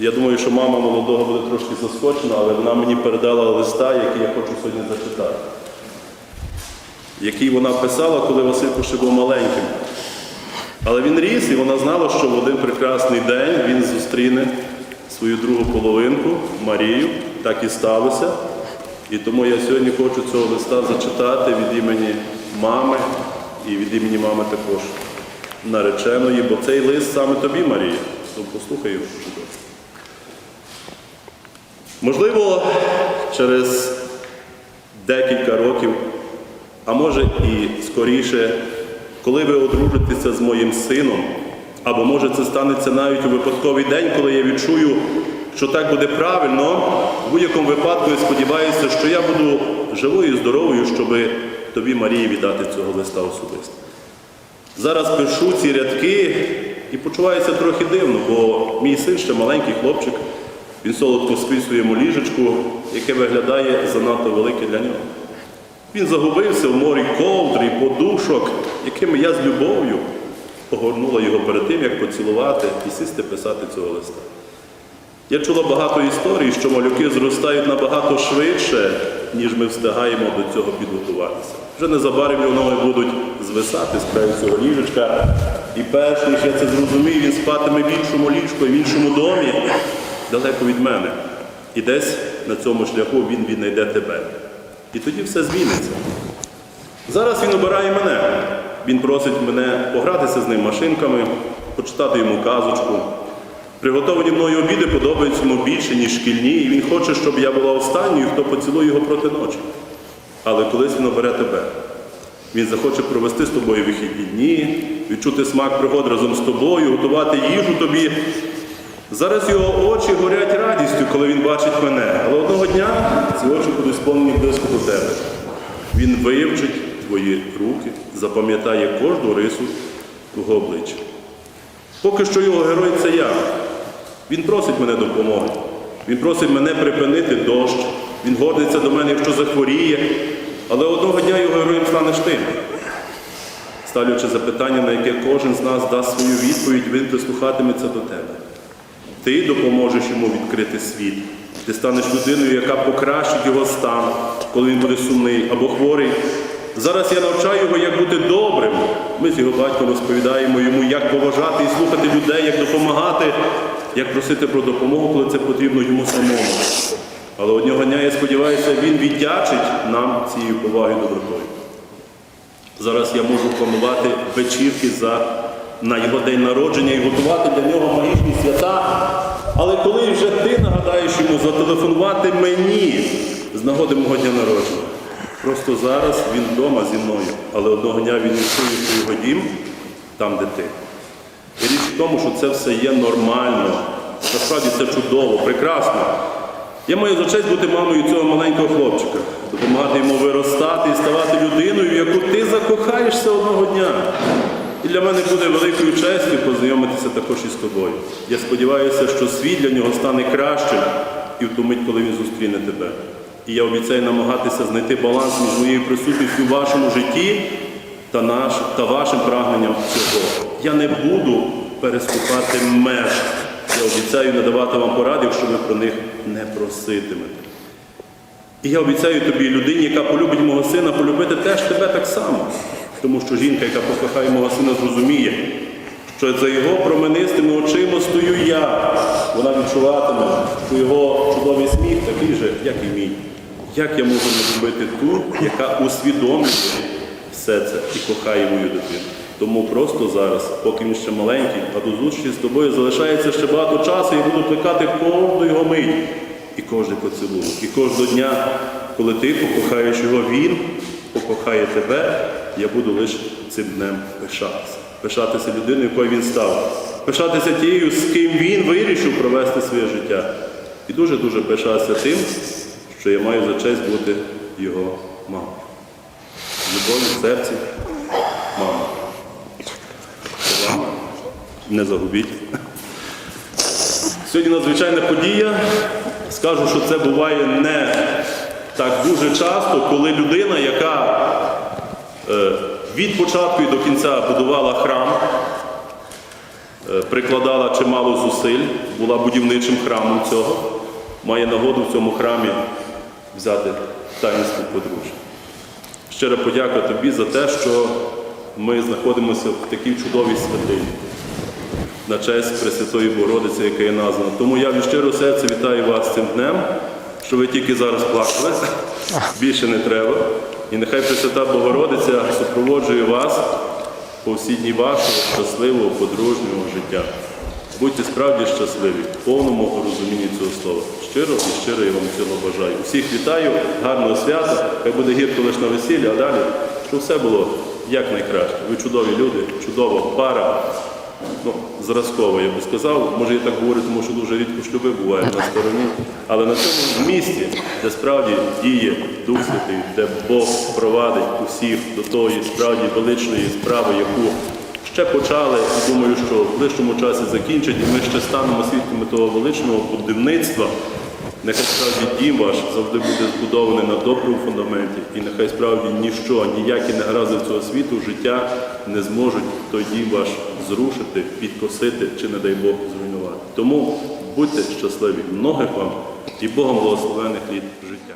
Я думаю, що мама молодого буде трошки заскочена, але вона мені передала листа, який я хочу сьогодні зачитати. Який вона писала, коли Василько ще був маленьким. Але він ріс, і вона знала, що в один прекрасний день він зустріне свою другу половинку Марію. Так і сталося. І тому я сьогодні хочу цього листа зачитати від імені мами і від імені мами також нареченої, бо цей лист саме тобі, Марія. То послухай його. Можливо, через декілька років, а може і скоріше, коли ви одружитеся з моїм сином, або може це станеться навіть у випадковий день, коли я відчую, що так буде правильно, в будь-якому випадку я сподіваюся, що я буду живою і здоровою, щоб тобі, Марії, віддати цього листа особисто. Зараз пишу ці рядки і почуваюся трохи дивно, бо мій син ще маленький хлопчик, він солодко спить своєму ліжечку, яке виглядає занадто велике для нього. Він загубився в морі ковдр і подушок, якими я з любов'ю огорнула його перед тим, як поцілувати і сісти писати цього листа. Я чула багато історій, що малюки зростають набагато швидше, ніж ми встигаємо до цього підготуватися. Вже незабаром вони будуть звисати з краю цього ліжечка. І перш ніж я це зрозумію, він спатиме в іншому ліжку, в іншому домі, далеко від мене. І десь на цьому шляху він віднайде тебе. І тоді все зміниться. Зараз він обирає мене. Він просить мене погратися з ним машинками, почитати йому казочку. Приготовані мною обіди подобаються йому більше, ніж шкільні, і він хоче, щоб я була останньою, хто поцілує його проти ночі. Але колись він обере тебе. Він захоче провести з тобою вихідні дні, відчути смак пригод разом з тобою, готувати їжу тобі. Зараз його очі горять радістю, коли він бачить мене. Але одного дня ці очі будуть сповнені близько до тебе. Він вивчить твої руки, запам'ятає кожну рису твого обличчя. Поки що його герой це я. Він просить мене допомоги. Він просить мене припинити дощ. Він гордиться до мене, якщо захворіє. Але одного дня його героєм станеш ти. Ставлячи запитання, на яке кожен з нас дасть свою відповідь, він прислухатиметься до тебе. Ти допоможеш йому відкрити світ. Ти станеш людиною, яка покращить його стан, коли він буде сумний або хворий. Зараз я навчаю його, як бути добрим. Ми з його батьком розповідаємо йому, як поважати і слухати людей, як допомагати, як просити про допомогу, коли це потрібно йому самому. Але одного дня, я сподіваюся, він віддячить нам цією повагою і добротою. Зараз я можу планувати вечірки за, на його день народження і готувати для нього магічні свята. Але коли вже ти нагадаєш йому зателефонувати мені з нагоди мого дня народження, просто зараз він вдома зі мною, але одного дня він відчує, що його дім там, де ти. І річ в тому, що це все є нормально. Насправді це чудово, прекрасно. Я маю за честь бути мамою цього маленького хлопчика, допомагати йому виростати і ставати людиною, в яку ти закохаєшся одного дня. І для мене буде великою честю познайомитися також із тобою. Я сподіваюся, що світ для нього стане кращим і в ту мить, коли він зустріне тебе. І я обіцяю намагатися знайти баланс між моєю присутністю в вашому житті та, наш, та вашим прагненням цього. Я не буду переступати меж. Я обіцяю надавати вам поради, якщо ви про них не проситимете. І я обіцяю тобі, людині, яка полюбить мого сина, полюбити теж тебе так само. Тому що жінка, яка покохає мого сина, зрозуміє, що за його променистими очима стою я. Вона відчуватиме, що його чудовий сміх такий же, як і мій. Як я можу не любити ту, яка усвідомлює все це і кохає мою дитину. Тому просто зараз, поки він ще маленький, а до зустрічі з тобою залишається ще багато часу, я буду плекати кожну його мить і кожний поцілунок. І кожного дня, коли ти покохаєш його, він покохає тебе, я буду лише цим днем пишатися. Пишатися людиною, якою він став. Пишатися тією, з ким він вирішив провести своє життя. І дуже-дуже пишатися тим, що я маю за честь бути його мамою. Любові в серці. Мама, не загубіть. Сьогодні надзвичайна подія. Скажу, що це буває не так дуже часто, коли людина, яка е, від початку і до кінця будувала храм, е, прикладала чимало зусиль, була будівничим храмом цього, має нагоду в цьому храмі взяти таїнство подружжя. Щира подяка тобі за те, що ми знаходимося в такій чудовій святині на честь Пресвятої Богородиці, яка є названа. Тому я від щирого серця вітаю вас цим днем, що ви тільки зараз плакали, більше не треба. І нехай Пресвята Богородиця супроводжує вас по всі дні вашого щасливого подружнього життя. Будьте справді щасливі в повному розумінні цього слова. Щиро і щиро я вам цього бажаю. Усіх вітаю, гарного свята, хай буде гірко лише на весіллі, а далі, щоб все було якнайкраще. Ви чудові люди, чудова пара. Ну, зразково, я би сказав. Може, я так говорю, тому що дуже рідко шлюби бувають на стороні. Але на цьому місці, де справді діє Дух Святий, де Бог провадить усіх до тої справді величної справи, яку ще почали, і думаю, що в ближчому часі закінчать, і ми ще станемо свідками того величного будівництва. Нехай справді дім ваш завжди буде збудований на доброму фундаменті, і нехай справді ніщо, ніякі негаразди цього світу, життя не зможуть той дім ваш зрушити, підкосити чи, не дай Бог, зруйнувати. Тому будьте щасливі, многих вам і Богом благословених літ життя.